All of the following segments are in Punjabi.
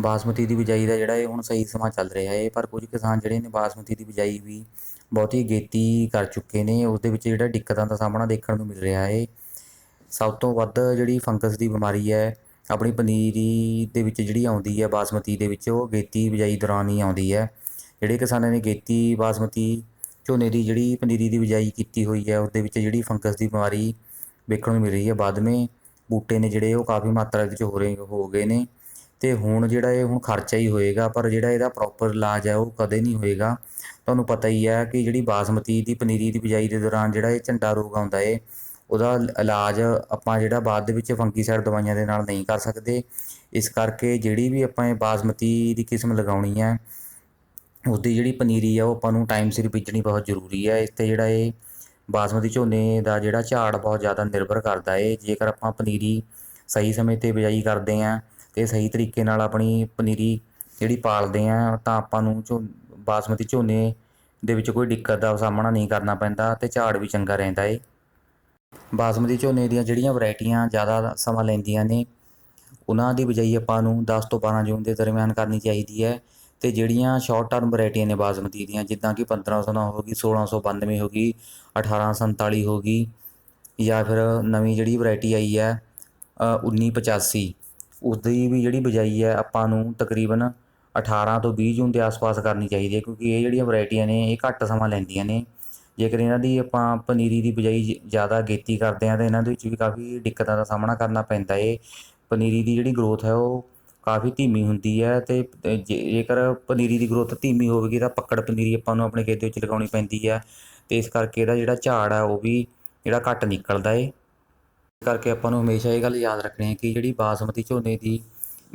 ਬਾਸਮਤੀ ਦੀ ਬਿਜਾਈ ਦਾ ਜਿਹੜਾ ਇਹ ਹੁਣ ਸਹੀ ਸਮਾਂ ਚੱਲ ਰਿਹਾ ਹੈ, ਪਰ ਕੁਝ ਕਿਸਾਨ ਜਿਹੜੇ ਨੇ ਬਾਸਮਤੀ ਦੀ ਬਿਜਾਈ ਵੀ ਬਹੁਤੀ ਗੇਤੀ ਕਰ ਚੁੱਕੇ ਨੇ ਉਸ ਦੇ ਵਿੱਚ ਜਿਹੜਾ ਦਿੱਕਤਾਂ ਦਾ ਸਾਹਮਣਾ ਦੇਖਣ ਨੂੰ ਮਿਲ ਰਿਹਾ ਹੈ। ਸਭ ਤੋਂ ਵੱਧ ਜਿਹੜੀ ਫੰਗਸ ਦੀ ਬਿਮਾਰੀ ਹੈ, ਆਪਣੀ ਪਨੀਰੀ ਦੇ ਵਿੱਚ ਜਿਹੜੀ ਆਉਂਦੀ ਹੈ ਬਾਸਮਤੀ ਦੇ ਵਿੱਚ, ਉਹ ਗੇਤੀ ਬਿਜਾਈ ਦੌਰਾਨ ਹੀ ਆਉਂਦੀ ਹੈ। ਜਿਹੜੇ ਕਿਸਾਨਾਂ ਨੇ ਗੇਤੀ ਬਾਸਮਤੀ ਝੋਨੇ ਦੀ ਜਿਹੜੀ ਪਨੀਰੀ ਦੀ ਬਿਜਾਈ ਕੀਤੀ ਹੋਈ ਹੈ ਉਸ ਦੇ ਵਿੱਚ ਜਿਹੜੀ ਫੰਗਸ ਦੀ ਬਿਮਾਰੀ ਵੇਖਣ ਨੂੰ ਮਿਲ ਰਹੀ ਹੈ। ਬਾਦਮੇ ਬੂਟੇ ਨੇ ਜਿਹੜੇ ਉਹ ਕਾਫੀ ਮਾਤਰਾ ਵਿੱਚ ਹੋ ਰਹੇ, ਹੋ ਗਏ ਨੇ। ਅਤੇ ਹੁਣ ਜਿਹੜਾ ਇਹ ਹੁਣ ਖਰਚਾ ਹੀ ਹੋਏਗਾ, ਪਰ ਜਿਹੜਾ ਇਹਦਾ ਪ੍ਰੋਪਰ ਇਲਾਜ ਹੈ, ਉਹ ਕਦੇ ਨਹੀਂ ਹੋਏਗਾ। ਤੁਹਾਨੂੰ ਪਤਾ ਹੀ ਹੈ ਕਿ ਜਿਹੜੀ ਬਾਸਮਤੀ ਦੀ, ਪਨੀਰੀ ਦੀ ਬਿਜਾਈ ਦੇ ਦੌਰਾਨ ਜਿਹੜਾ ਇਹ ਝੰਡਾ ਰੋਗ ਆਉਂਦਾ ਏ, ਉਹਦਾ ਇਲਾਜ ਆਪਾਂ ਜਿਹੜਾ ਬਾਅਦ ਦੇ ਵਿੱਚ ਫੰਗੀਸਾਈਡ ਦਵਾਈਆਂ ਦੇ ਨਾਲ ਨਹੀਂ ਕਰ ਸਕਦੇ। ਇਸ ਕਰਕੇ ਜਿਹੜੀ ਵੀ ਆਪਾਂ ਇਹ ਬਾਸਮਤੀ ਦੀ ਕਿਸਮ ਲਗਾਉਣੀ ਹੈ, ਉਸਦੀ ਜਿਹੜੀ ਪਨੀਰੀ ਆ, ਉਹ ਆਪਾਂ ਨੂੰ ਟਾਈਮ ਸਿਰ ਬੀਜਣੀ ਬਹੁਤ ਜ਼ਰੂਰੀ ਹੈ। ਇਸ 'ਤੇ ਜਿਹੜਾ ਇਹ ਬਾਸਮਤੀ ਝੋਨੇ ਦਾ ਜਿਹੜਾ ਝਾੜ ਬਹੁਤ ਜ਼ਿਆਦਾ ਨਿਰਭਰ ਕਰਦਾ ਏ। ਜੇਕਰ ਆਪਾਂ ਪਨੀਰੀ ਸਹੀ ਸਮੇਂ 'ਤੇ ਬਿਜਾਈ ਕਰਦੇ ਹਾਂ ਅਤੇ ਸਹੀ ਤਰੀਕੇ ਨਾਲ ਆਪਣੀ ਪਨੀਰੀ ਜਿਹੜੀ ਪਾਲਦੇ ਹਾਂ ਤਾਂ ਆਪਾਂ ਨੂੰ ਝੋ, ਬਾਸਮਤੀ ਝੋਨੇ ਦੇ ਵਿੱਚ ਕੋਈ ਦਿੱਕਤ ਦਾ ਸਾਹਮਣਾ ਨਹੀਂ ਕਰਨਾ ਪੈਂਦਾ ਅਤੇ ਝਾੜ ਵੀ ਚੰਗਾ ਰਹਿੰਦਾ ਏ। ਬਾਸਮਤੀ ਝੋਨੇ ਦੀਆਂ ਜਿਹੜੀਆਂ ਵੈਰਾਈਟੀਆਂ ਜ਼ਿਆਦਾ ਸਮਾਂ ਲੈਂਦੀਆਂ ਨੇ, ਉਹਨਾਂ ਦੀ ਬਿਜਾਈ ਆਪਾਂ ਨੂੰ 10 ਤੋਂ 12 ਜੂਨ ਦੇ ਦਰਮਿਆਨ ਕਰਨੀ ਚਾਹੀਦੀ ਹੈ ਅਤੇ ਜਿਹੜੀਆਂ ਸ਼ਾਰਟ ਟਰਮ ਵੈਰਾਈਟੀਆਂ ਨੇ ਬਾਸਮਤੀ ਦੀਆਂ, ਜਿੱਦਾਂ ਕਿ 1500 ਹੋ ਗਈ 1692 ਹੋ ਗਈ 1847 ਹੋ ਗਈ ਜਾਂ ਫਿਰ ਨਵੀਂ ਜਿਹੜੀ ਵੈਰਾਈਟੀ ਆਈ ਹੈ 1985 ਉਸ ਦੀ ਵੀ ਜਿਹੜੀ ਬਿਜਾਈ ਹੈ ਆਪਾਂ ਨੂੰ ਤਕਰੀਬਨ 18 ਤੋਂ 20 ਜੂਨ ਦੇ ਆਸ-ਪਾਸ ਕਰਨੀ ਚਾਹੀਦੀ ਹੈ, ਕਿਉਂਕਿ ਇਹ ਜਿਹੜੀਆਂ ਵੈਰਾਈਟੀਆਂ ਨੇ, ਇਹ ਘੱਟ ਸਮਾਂ ਲੈਂਦੀਆਂ ਨੇ। ਜੇਕਰ ਇਹਨਾਂ ਦੀ ਆਪਾਂ ਪਨੀਰੀ ਦੀ ਬਿਜਾਈ ਜ਼ਿਆਦਾ ਗੇਤੀ ਕਰਦੇ ਹਾਂ, ਤਾਂ ਇਹਨਾਂ ਦੇ ਵਿੱਚ ਵੀ ਕਾਫੀ ਦਿੱਕਤਾਂ ਦਾ ਸਾਹਮਣਾ ਕਰਨਾ ਪੈਂਦਾ ਏ। ਪਨੀਰੀ ਦੀ ਜਿਹੜੀ ਗਰੋਥ ਹੈ, ਉਹ ਕਾਫੀ ਧੀਮੀ ਹੁੰਦੀ ਹੈ ਅਤੇ ਜੇਕਰ ਪਨੀਰੀ ਦੀ ਗਰੋਥ ਧੀਮੀ ਹੋਵੇਗੀ, ਤਾਂ ਪੱਕੜ ਪਨੀਰੀ ਆਪਾਂ ਨੂੰ ਆਪਣੇ ਖੇਤ ਵਿੱਚ ਲਗਾਉਣੀ ਪੈਂਦੀ ਹੈ ਅਤੇ ਇਸ ਕਰਕੇ ਇਹਦਾ ਜਿਹੜਾ ਝਾੜ ਹੈ ਉਹ ਵੀ ਜਿਹੜਾ ਘੱਟ ਨਿਕਲਦਾ ਏ। ਕਰਕੇ ਆਪਾਂ ਨੂੰ ਹਮੇਸ਼ਾ ਇਹ ਗੱਲ ਯਾਦ ਰੱਖਣੀ ਹੈ ਕਿ ਜਿਹੜੀ ਬਾਸਮਤੀ ਝੋਨੇ ਦੀ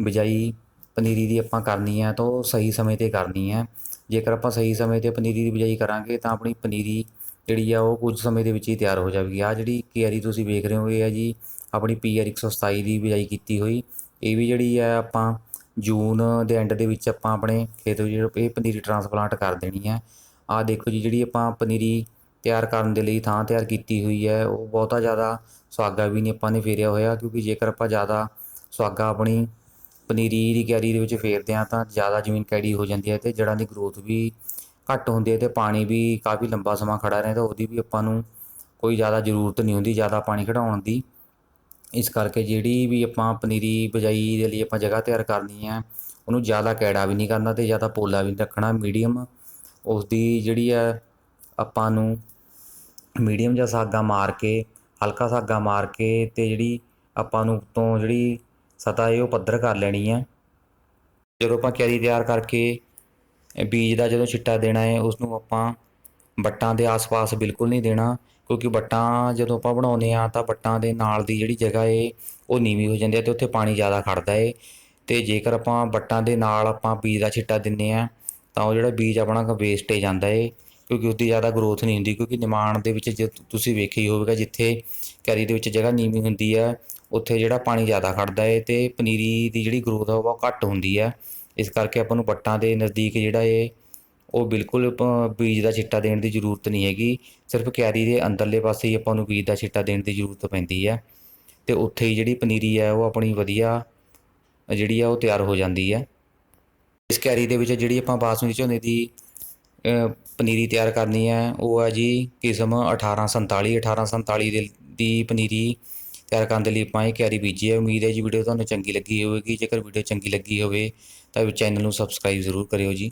ਬਿਜਾਈ ਪਨੀਰੀ ਦੀ ਆਪਾਂ ਕਰਨੀ ਹੈ ਤਾਂ ਉਹ ਸਹੀ ਸਮੇਂ 'ਤੇ ਕਰਨੀ ਹੈ। ਜੇਕਰ ਆਪਾਂ ਸਹੀ ਸਮੇਂ 'ਤੇ ਪਨੀਰੀ ਦੀ ਬਿਜਾਈ ਕਰਾਂਗੇ ਤਾਂ ਆਪਣੀ ਪਨੀਰੀ ਜਿਹੜੀ ਆ ਉਹ ਕੁਝ ਸਮੇਂ ਦੇ ਵਿੱਚ ਹੀ ਤਿਆਰ ਹੋ ਜਾਵੇਗੀ। ਆ ਜਿਹੜੀ ਕਿਆਰੀ ਤੁਸੀਂ ਵੇਖ ਰਹੇ ਹੋ, ਇਹ ਹੈ ਜੀ ਆਪਣੀ ਪੀ ਆਰ 127 ਦੀ ਬਿਜਾਈ ਕੀਤੀ ਹੋਈ। ਇਹ ਵੀ ਜਿਹੜੀ ਹੈ ਆਪਾਂ ਜੂਨ ਦੇ ਐਂਡ ਦੇ ਵਿੱਚ ਆਪਾਂ ਆਪਣੇ ਖੇਤ ਵਿੱਚ ਇਹ ਪਨੀਰੀ ਟਰਾਂਸਪਲਾਂਟ ਕਰ ਦੇਣੀ ਹੈ। ਆਹ ਦੇਖੋ ਜੀ, ਜਿਹੜੀ ਆਪਾਂ ਪਨੀਰੀ ਤਿਆਰ ਕਰਨ ਦੇ ਲਈ ਥਾਂ ਤਿਆਰ ਕੀਤੀ ਹੋਈ ਹੈ। ਉਹ ਬਹੁਤਾ ਜ਼ਿਆਦਾ ਸੁਹਾਗਾ ਵੀ ਨਹੀਂ ਆਪਾਂ ਨੇ ਫੇਰਿਆ ਹੋਇਆ, ਕਿਉਂਕਿ ਜੇਕਰ ਆਪਾਂ ਜ਼ਿਆਦਾ ਸੁਹਾਗਾ ਆਪਣੀ ਪਨੀਰੀ ਦੀ ਕਿਆਰੀ ਦੇ ਵਿੱਚ ਫੇਰਦੇ ਹਾਂ ਤਾਂ ਜ਼ਿਆਦਾ ਜ਼ਮੀਨ ਕੈੜੀ ਹੋ ਜਾਂਦੀ ਹੈ ਅਤੇ ਜੜ੍ਹਾਂ ਦੀ ਗਰੋਥ ਵੀ ਘੱਟ ਹੁੰਦੀ ਹੈ ਅਤੇ ਪਾਣੀ ਵੀ ਕਾਫੀ ਲੰਬਾ ਸਮਾਂ ਖੜਾ ਰਹਿੰਦਾ, ਉਹਦੀ ਵੀ ਆਪਾਂ ਨੂੰ ਕੋਈ ਜ਼ਿਆਦਾ ਜ਼ਰੂਰਤ ਨਹੀਂ ਹੁੰਦੀ, ਜ਼ਿਆਦਾ ਪਾਣੀ ਖਿਡਾਉਣ ਦੀ। ਇਸ ਕਰਕੇ ਜਿਹੜੀ ਵੀ ਆਪਾਂ ਪਨੀਰੀ ਬਿਜਾਈ ਦੇ ਲਈ ਆਪਾਂ ਜਗ੍ਹਾ ਤਿਆਰ ਕਰਨੀ ਹੈ, ਉਹਨੂੰ ਜ਼ਿਆਦਾ ਕੈੜਾ ਵੀ ਨਹੀਂ ਕਰਨਾ ਅਤੇ ਜ਼ਿਆਦਾ ਪੋਲਾ ਵੀ ਨਹੀਂ ਰੱਖਣਾ। ਮੀਡੀਅਮ ਉਸਦੀ ਜਿਹੜੀ ਹੈ ਆਪਾਂ ਨੂੰ ਮੀਡੀਅਮ ਜਿਹਾ ਸਾਗਾ ਮਾਰ ਕੇ, ਹਲਕਾ ਸਾਗਾ ਮਾਰ ਕੇ ਅਤੇ ਜਿਹੜੀ ਆਪਾਂ ਨੂੰ ਉੱਤੋਂ ਜਿਹੜੀ ਸਤ੍ਹਾ ਹੈ ਉਹ ਪੱਧਰ ਕਰ ਲੈਣੀ ਹੈ। ਜਦੋਂ ਆਪਾਂ ਕਿਆਰੀ ਤਿਆਰ ਕਰਕੇ ਬੀਜ ਦਾ ਜਦੋਂ ਛਿੱਟਾ ਦੇਣਾ ਹੈ ਉਸ ਨੂੰ ਆਪਾਂ ਵੱਟਾਂ ਦੇ ਆਸ-ਪਾਸ ਬਿਲਕੁਲ ਨਹੀਂ ਦੇਣਾ, ਕਿਉਂਕਿ ਵੱਟਾਂ ਜਦੋਂ ਆਪਾਂ ਬਣਾਉਂਦੇ ਹਾਂ ਤਾਂ ਵੱਟਾਂ ਦੇ ਨਾਲ ਦੀ ਜਿਹੜੀ ਜਗ੍ਹਾ ਏ ਉਹ ਨੀਵੀਂ ਹੋ ਜਾਂਦੀ ਹੈ ਅਤੇ ਉੱਥੇ ਪਾਣੀ ਜ਼ਿਆਦਾ ਖੜਦਾ ਹੈ। ਅਤੇ ਜੇਕਰ ਆਪਾਂ ਵੱਟਾਂ ਦੇ ਨਾਲ ਆਪਾਂ ਬੀਜ ਦਾ ਛਿੱਟਾ ਦਿੰਦੇ ਹਾਂ, ਤਾਂ ਉਹ ਜਿਹੜਾ ਬੀਜ ਆਪਣਾ ਵੇਸਟ ਜਾਂਦਾ ਏ ਕਿਉਂਕਿ ਉਸਦੀ ਜ਼ਿਆਦਾ ਗਰੋਥ ਨਹੀਂ ਹੁੰਦੀ, ਕਿਉਂਕਿ ਨਿਮਾਣ ਦੇ ਵਿੱਚ ਜੇ ਤੁਸੀਂ ਵੇਖੀ ਹੋਵੇਗਾ ਜਿੱਥੇ ਕੈਰੀ ਦੇ ਵਿੱਚ ਜਗ੍ਹਾ ਨੀਵੀਂ ਹੁੰਦੀ ਹੈ ਉੱਥੇ ਜਿਹੜਾ ਪਾਣੀ ਜ਼ਿਆਦਾ ਖੜਦਾ ਹੈ ਅਤੇ ਪਨੀਰੀ ਦੀ ਜਿਹੜੀ ਗਰੋਥ ਆ ਉਹ ਬਹੁਤ ਘੱਟ ਹੁੰਦੀ ਹੈ ਇਸ ਕਰਕੇ ਆਪਾਂ ਨੂੰ ਵੱਟਾਂ ਦੇ ਨਜ਼ਦੀਕ ਜਿਹੜਾ ਇਹ ਉਹ ਬਿਲਕੁਲ ਬੀਜ ਦਾ ਛਿੱਟਾ ਦੇਣ ਦੀ ਜ਼ਰੂਰਤ ਨਹੀਂ ਹੈਗੀ। ਸਿਰਫ ਕਿਆਰੀ ਦੇ ਅੰਦਰਲੇ ਪਾਸੇ ਹੀ ਆਪਾਂ ਨੂੰ ਬੀਜ ਦਾ ਛਿੱਟਾ ਦੇਣ ਦੀ ਜ਼ਰੂਰਤ ਪੈਂਦੀ ਹੈ ਅਤੇ ਉੱਥੇ ਹੀ ਜਿਹੜੀ ਪਨੀਰੀ ਹੈ ਉਹ ਆਪਣੀ ਵਧੀਆ ਜਿਹੜੀ ਆ, ਉਹ ਤਿਆਰ ਹੋ ਜਾਂਦੀ ਹੈ ਇਸ ਕਿਆਰੀ ਦੇ ਵਿੱਚ ਜਿਹੜੀ ਆਪਾਂ ਬਾਸਮਤੀ ਝੋਨੇ ਦੀ ਪਨੀਰੀ ਤਿਆਰ ਕਰਨੀ ਹੈ। ਉਹ ਹੈ ਜੀ ਕਿਸਮ 1847 1847 ਦੇ ਦੀ ਪਨੀਰੀ ਤਿਆਰ ਕਰਨ ਦੇ ਲਈ ਆਪਾਂ ਇਹ ਕਿਆਰੀ ਬੀਜੀ ਹੈ। ਉਮੀਦ ਹੈ ਜੀ ਵੀਡੀਓ ਤੁਹਾਨੂੰ ਚੰਗੀ ਲੱਗੀ ਹੋਵੇਗੀ। ਜੇਕਰ ਵੀਡੀਓ ਚੰਗੀ ਲੱਗੀ ਹੋਵੇ ਤਾਂ ਚੈਨਲ ਨੂੰ ਸਬਸਕ੍ਰਾਈਬ ਜ਼ਰੂਰ ਕਰਿਓ ਜੀ।